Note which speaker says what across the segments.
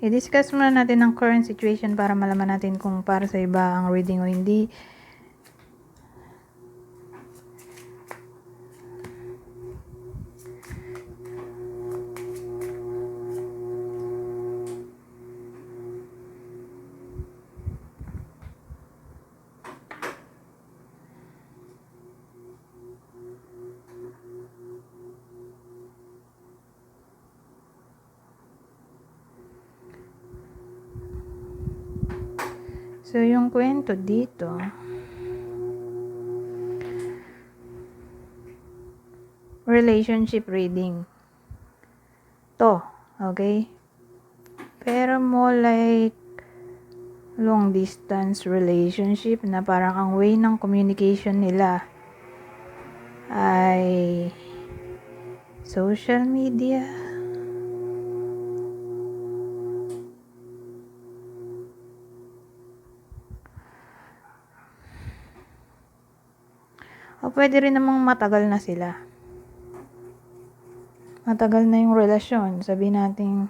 Speaker 1: i-discuss muna natin ang current situation para malaman natin kung para sa iba ang reading o hindi. Kwento dito, relationship reading. To, okay? Pero mo like long distance relationship na parang ang way ng communication nila ay social media. Pwede rin namang matagal na sila. Matagal na yung relasyon. Sabi natin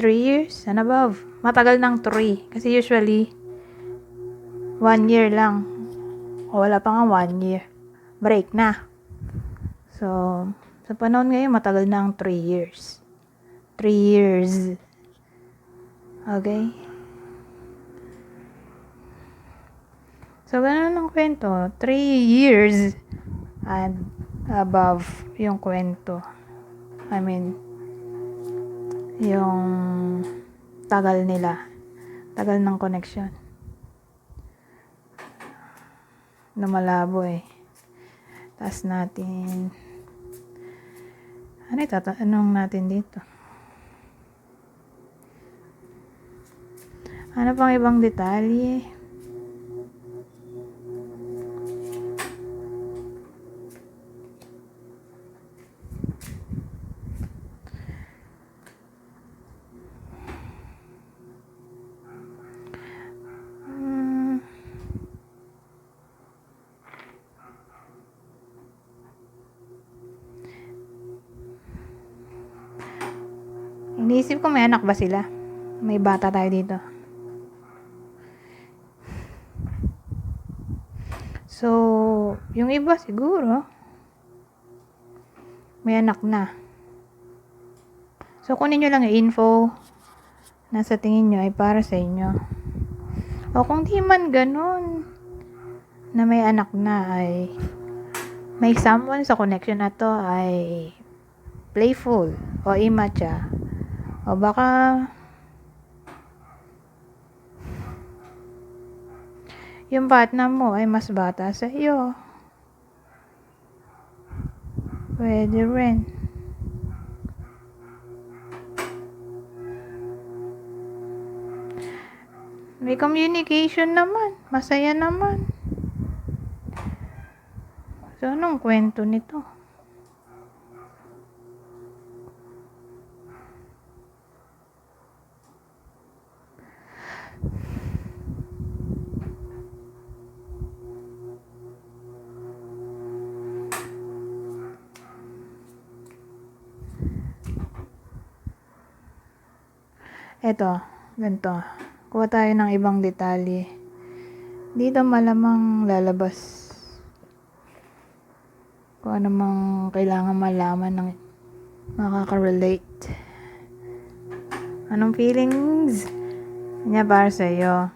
Speaker 1: 3 years and above. Matagal ng 3. Kasi usually 1 year lang. O wala pa nga 1 year. Break na. So, sa panahon ngayon, matagal na ang 3 years. 3 years. Okay? So, ganun ang kwento. 3 years and above yung kwento. I mean, yung tagal nila. Tagal ng connection. Lumalabo eh. Taas natin. Ano itatanong natin dito? Ano pang ibang detalye? Anak ba sila? May bata tayo dito. So, yung iba siguro, may anak na. So, kunin nyo lang yung info na sa tingin nyo ay para sa inyo. O kung di man ganun, na may anak na ay may someone sa connection na to ay playful o immature. O baka yung partner mo ay mas bata sa iyo. Pwede rin. May communication naman. Masaya naman. So, anong kwento nito? Eto, ganito. Kuha tayo ng ibang detalye. Dito malamang lalabas kung ano mang kailangan malaman ng makaka-relate. Anong feelings niya para sa iyo?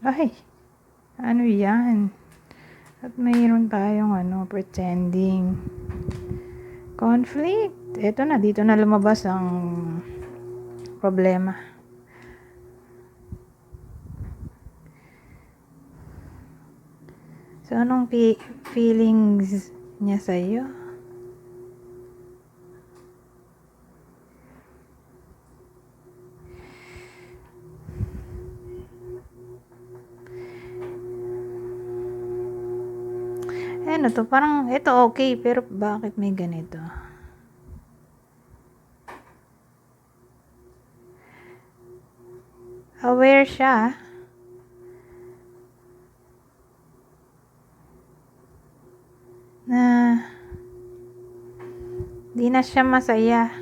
Speaker 1: Ay, ano yan? At mayroon tayong ano, pretending. Conflict. Ito na, dito na lumabas ang problema. So, anong feelings niya sa ano to, parang ito okay, pero bakit may ganito? Aware siya. Na di na siya masaya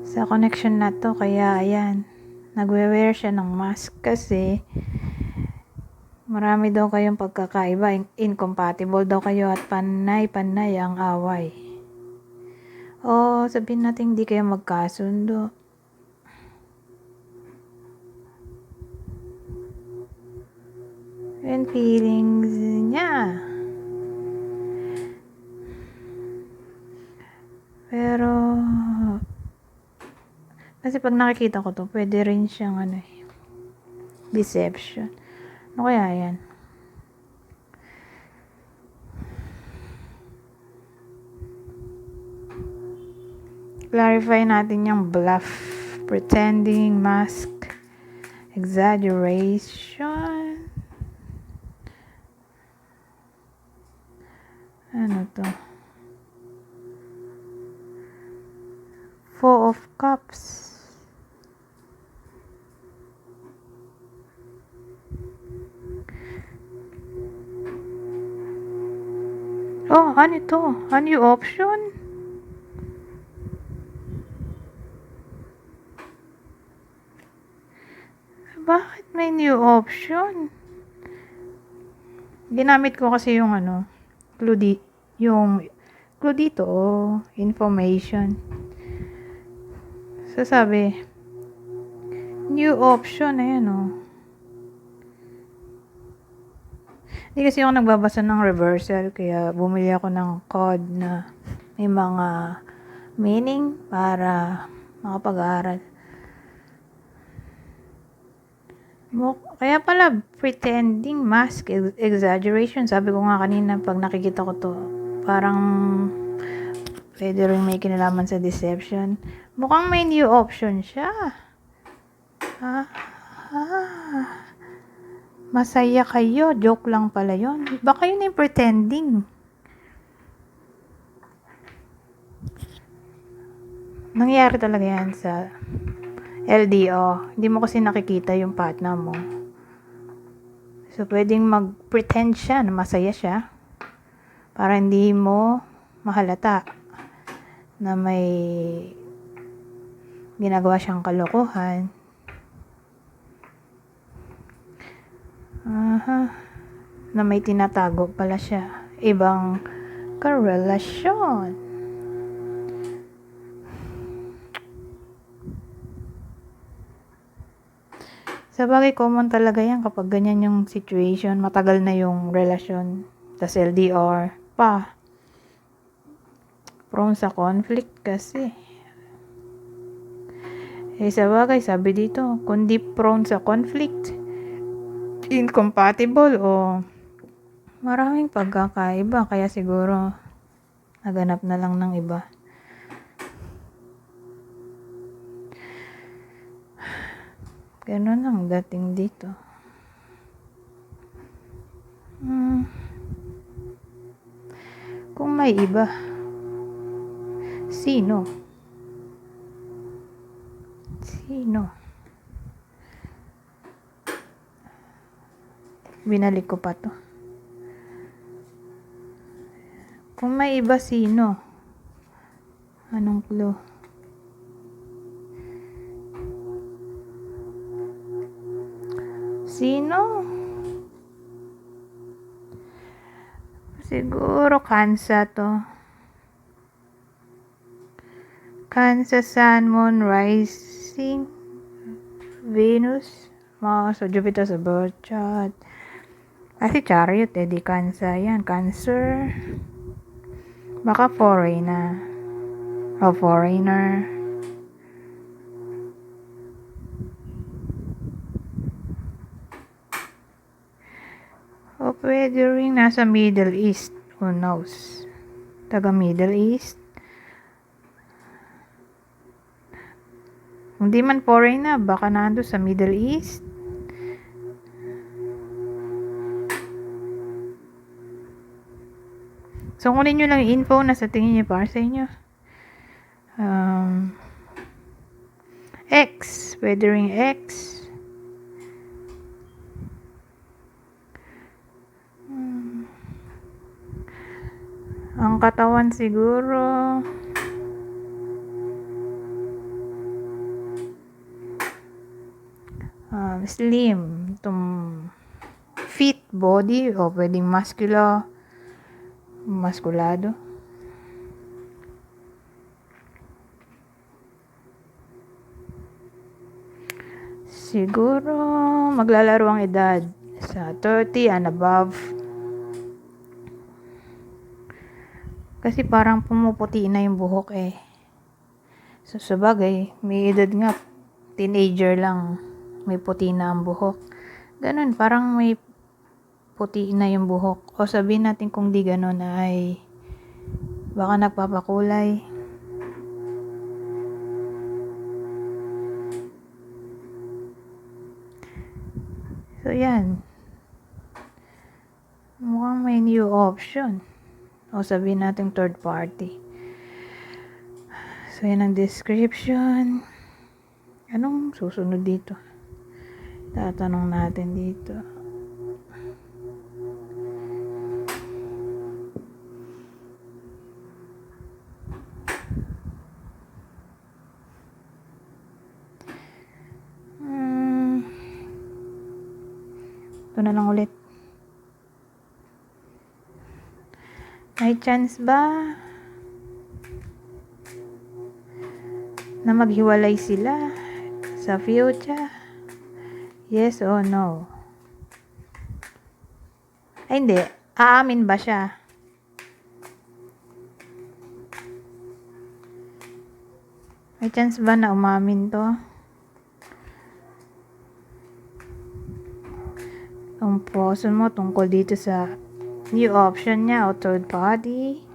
Speaker 1: sa connection na to. Kaya ayan, nagwe-wear siya ng mask kasi marami daw kayong pagkakaiba. In- Incompatible daw kayo at panay-panay ang away. O, sabihin natin hindi kayo magkasundo. Yung feelings niya. Pero, kasi pag nakikita ko to, pwede rin siyang ano eh, deception. Ano kaya yan? Clarify natin yung bluff, pretending, mask, exaggeration. Ano to? Four of Cups. Oh, ano ito? Ano yung option? Bakit may new option? Ginamit ko kasi yung ano, clue di, yung clue dito, oh, information. So, sabi, new option, ayan, oh. Hindi kasi ako nagbabasa ng reversal, kaya bumili ako ng code na may mga meaning para makapag-aral. Mo, kaya pala, pretending, mask, ex- exaggeration. Sabi ko nga kanina, pag nakikita ko to, parang pwede rin may kinalaman sa deception. Mukhang may new option siya. Ah, ah. Masaya kayo. Joke lang pala yon. Baka yun yung pretending. Nangyayari talaga yan sa LDO. Hindi mo kasi nakikita yung partner mo. So, pwedeng mag-pretend siya na masaya siya para hindi mo mahalata na may ginagawa siyang kalokohan. Aha. Na may tinatago pala siya. Ibang karelasyon. Sa bagay, common talaga yan kapag ganyan yung situation. Matagal na yung relasyon. Tas LDR pa. Prone sa conflict kasi. Eh, sa bagay, sabi dito, kundi prone sa conflict, incompatible o maraming pagkakaiba. Kaya siguro, naganap na lang ng iba. Ganun ang dating dito. Hmm. Kung may iba, sino? Sino? Binalik ko pa to. Kung may iba, sino? Anong clue? Sino? Siguro Kansa to. Kansa, Sun, Moon, Rising, Venus, Mars, o Jupiter birth chart. Kasi chariot eh, di Kansa yan. Cancer. Baka foreigner. O foreigner. O pwede rin nasa Middle East. Who knows? Taga Middle East. Kung di man foreigner, baka nando sa Middle East. So, kunin nyo lang info na sa tingin nyo para sa inyo. Um, X. Pwede rin X. Um, ang katawan siguro... Um, slim, tum, fit body, o pwedeng muscular, muskulado. Siguro maglalaro ang edad sa 30 and above. Kasi parang pumuputi na yung buhok eh. So, sabagay, may edad nga, teenager lang, may puti na ang buhok. Ganun, parang may puti na yung buhok. O sabihin natin kung di ganun ay baka nagpapakulay. So, yan. Mukhang may new option. O sabihin natin third party. So, yan ang description. Anong susunod dito? Tatanong natin dito. Ito na lang ulit. May chance ba na maghiwalay sila sa future? Yes or no? Ay, hindi. Aamin ba siya? May chance ba na umamin to? Ang puso mo tungkol dito sa new option niya o third party.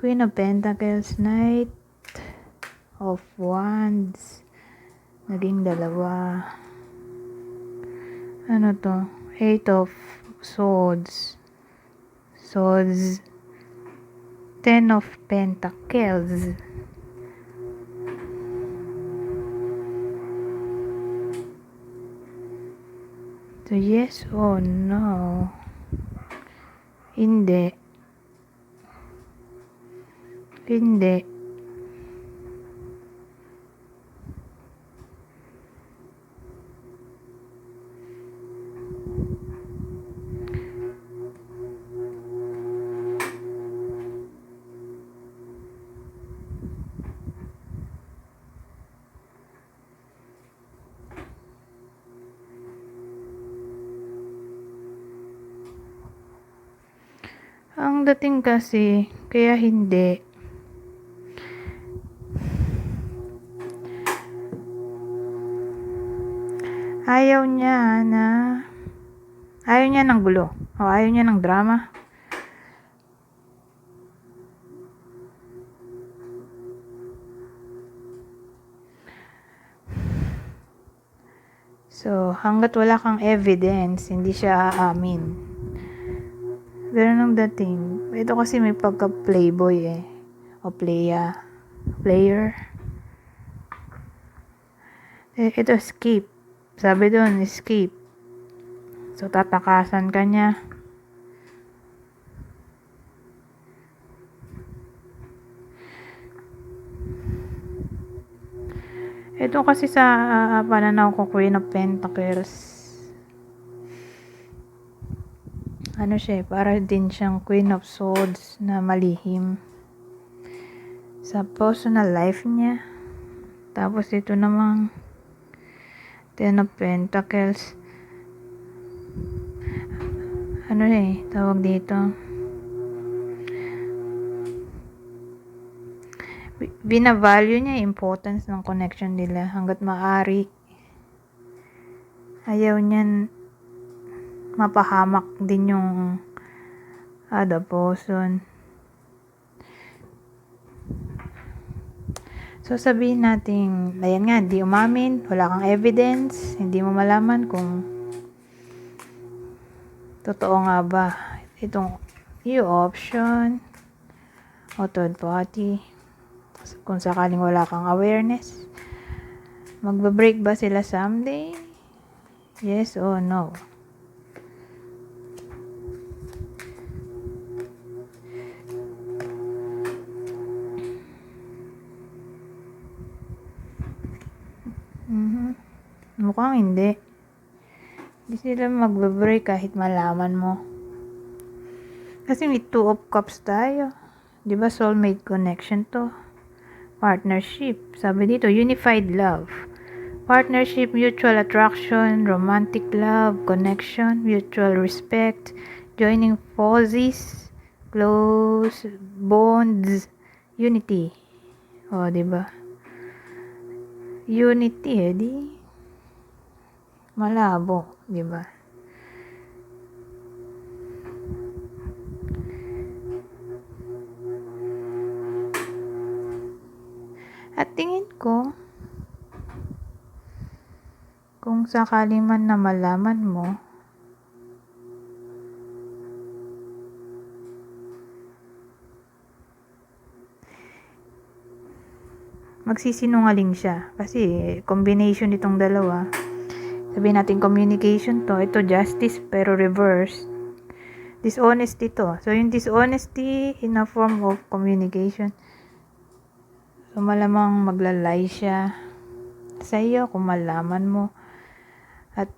Speaker 1: Queen of Pentacles, Knight of Wands. Naging dalawa. Ano to? Eight of Swords. Swords. Ten of Pentacles. So, yes or no? Hindi. Hindi. Ang dating kasi, kaya hindi. Ayaw niya na, ayaw niya ng gulo. O ayaw niya ng drama. So, hanggat wala kang evidence, hindi siya aamin. Pero nung dating, ito kasi may pagka-playboy eh. O playa. Player. Eh, ito escape. Sabi doon, escape. So, tatakasan ka niya. Ito kasi sa ah, pananaw ko, Queen of Pentacles. Ano siya, eh, para din siyang Queen of Swords na malihim sa personal life niya. Tapos ito namang Ten of Pentacles. Ano eh, tawag dito? Bi- Binavalue niya importance ng connection nila hanggat maaari. Ayaw niyan mapahamak din yung other person. So, sabihin natin, ayan nga, di umamin, wala kang evidence, hindi mo malaman kung totoo nga ba itong new option o third party. Kung sakaling wala kang awareness, magbe-break ba sila someday? Yes or no? Mhm. Mukhang hindi. Hindi sila magbe-break kahit malaman mo. Kasi may two of cups tayo. Di ba soulmate connection to? Partnership. Sabi dito, unified love. Partnership, mutual attraction, romantic love, connection, mutual respect, joining forces, close bonds, unity. O, di ba? Unity, eh, di malabo, di ba? At tingin ko, kung sakali man na malaman mo, magsisinungaling siya. Kasi combination itong dalawa. Sabihin natin communication to. Ito justice pero reverse. Dishonesty to. So yung dishonesty in a form of communication. So malamang maglalay siya sa iyo kung malaman mo. At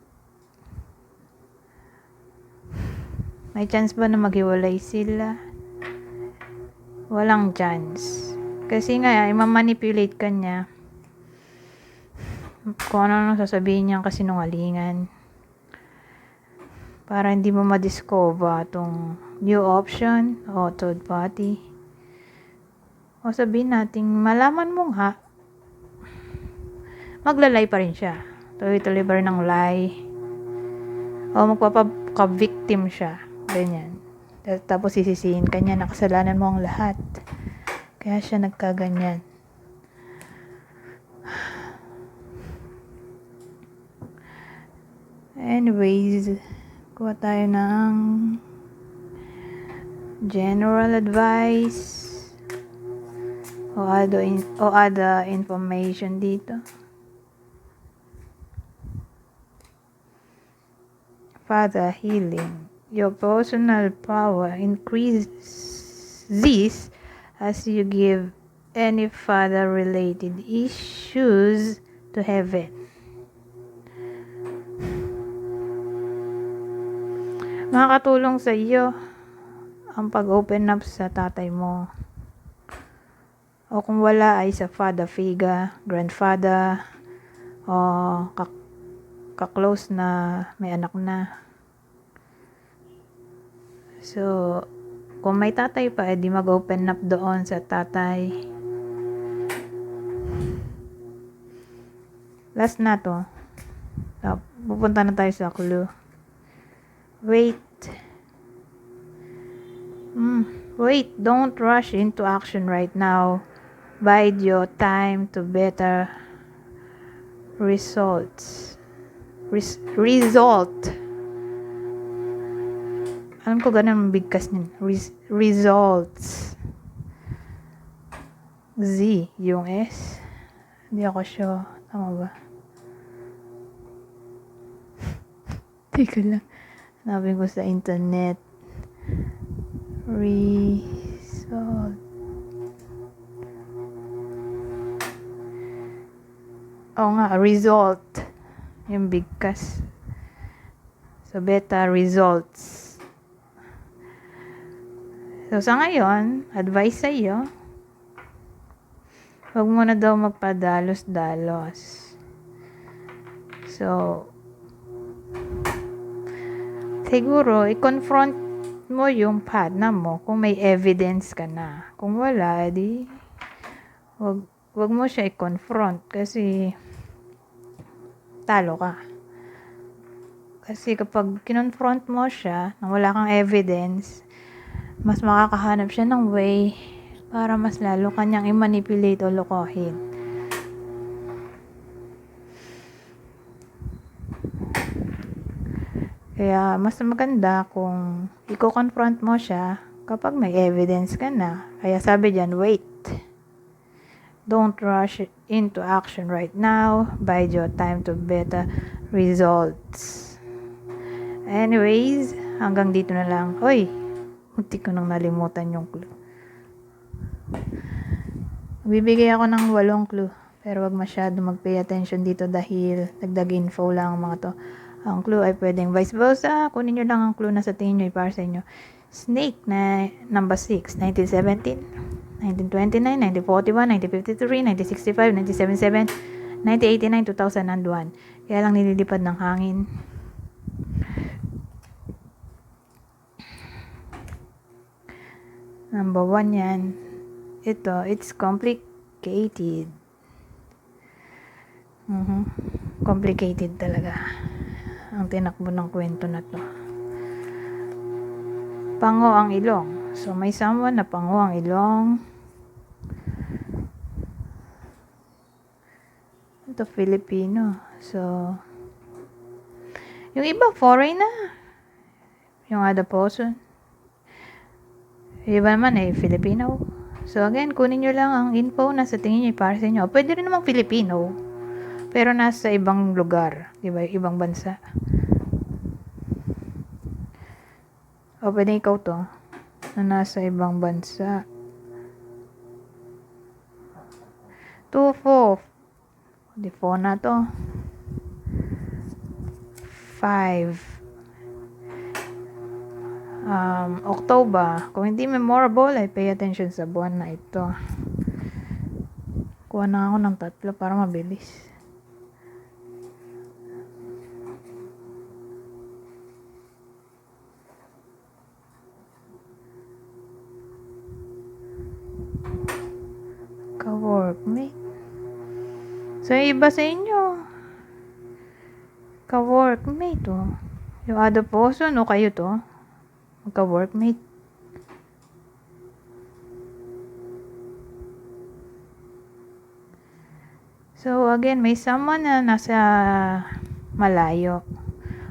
Speaker 1: may chance ba na maghiwalay sila? Walang chance. Kasi nga, i-manipulate ka niya. Kung ano nang sasabihin niyang kasinungalingan. Para hindi mo ma-discover itong new option o third party. O sabihin natin, malaman mo nga, maglalay pa rin siya. Tuloy-tuloy pa rin ng lie. O magpapaka-victim siya. Ganyan. Tapos sisisihin ka niya, nakasalanan mo ang lahat. Kaya siya nagkaganyan. Anyways, kuha tayo ng general advice o other, in, o other information dito. Father healing. Your personal power increases as you give any father related issues to heaven. Makakatulong sa iyo ang pag-open up sa tatay mo. O kung wala ay sa father figure, grandfather, o kak ka-close na may anak na. So, kung may tatay pa, edi mag-open up doon sa tatay. Last na to. So, pupunta na tayo sa clue. Wait. Mm, wait, don't rush into action right now. Bide your time to better results. Res- result. Alam ko ganun ang bigkas niyan. Res- results. Z, yung S. Hindi ako sure. Tama ba? Teka lang. Sabi ko sa internet. Result. Oo nga, result. Yung bigkas. So, beta results. So, sa ngayon, advice sa iyo, huwag mo na daw magpadalos-dalos. So, siguro, i-confront mo yung partner mo kung may evidence ka na. Kung wala, edi, wag, wag mo siya i-confront kasi talo ka. Kasi kapag kinonfront mo siya na wala kang evidence, mas makakahanap siya ng way para mas lalo kanyang i-manipulate o lokohin. Kaya mas maganda kung i-confront mo siya kapag may evidence ka na. Kaya sabi diyan, wait. Don't rush into action right now. Bide your time to better results. Anyways, hanggang dito na lang. Hoy, munti ko nang nalimutan yung clue. Bibigay ako ng walong clue. Pero wag masyado mag-pay attention dito dahil dagdag info lang ang mga to. Ang clue ay pwedeng vice versa. Kunin nyo lang ang clue na sa tingin nyo para sa inyo. Snake na number 6, 1917, 1929, 1941, 1953, 1965, 1977, 1989, 2001. Kaya lang nililipad ng hangin. Number 1 yan. Ito, it's complicated. Mhm. Complicated talaga. Ang tinakbo ng kwento na to. Pango ang ilong. So, may someone na pango ang ilong. Ito, Filipino. So, yung iba, foreigner. Yung other person. Iba naman eh, Filipino. So, again, kunin nyo lang ang info na sa tingin nyo para sa inyo. Pwede rin namang Filipino. Pero nasa ibang lugar. Di ba? Ibang bansa. O, pwede ikaw to. Na nasa ibang bansa. 2, 4. Di 4 na to. 5. Um, October. Kung hindi memorable, ay pay attention sa buwan na ito. Kuha na ako ng tatlo para mabilis. Ka-workmate. So, iba sa inyo. Ka-workmate, oh. Yung other person, o kayo to. Magka-workmate. So, again, may someone na nasa malayo.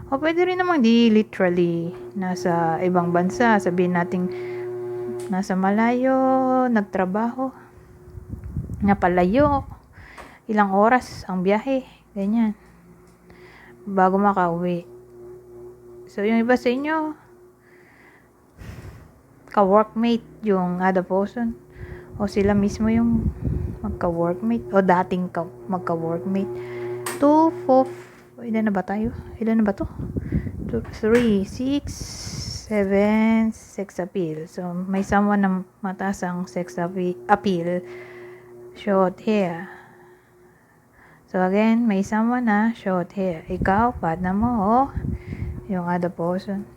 Speaker 1: O pwede rin namang di literally nasa ibang bansa. Sabihin natin nasa malayo, nagtrabaho, napalayo, ilang oras ang biyahe, ganyan. Bago makauwi. So, yung iba sa inyo, ka-workmate yung other person. O sila mismo yung magka-workmate. O dating ka magka-workmate. 2, 4, ilan na ba tayo? Ilan na ba to? 2, 3, 6, 7, 6 appeal. So, may someone na mataas ang sex appe- appeal. Short hair. So, again, may someone na short hair. Ikaw, partner mo, o yung other person.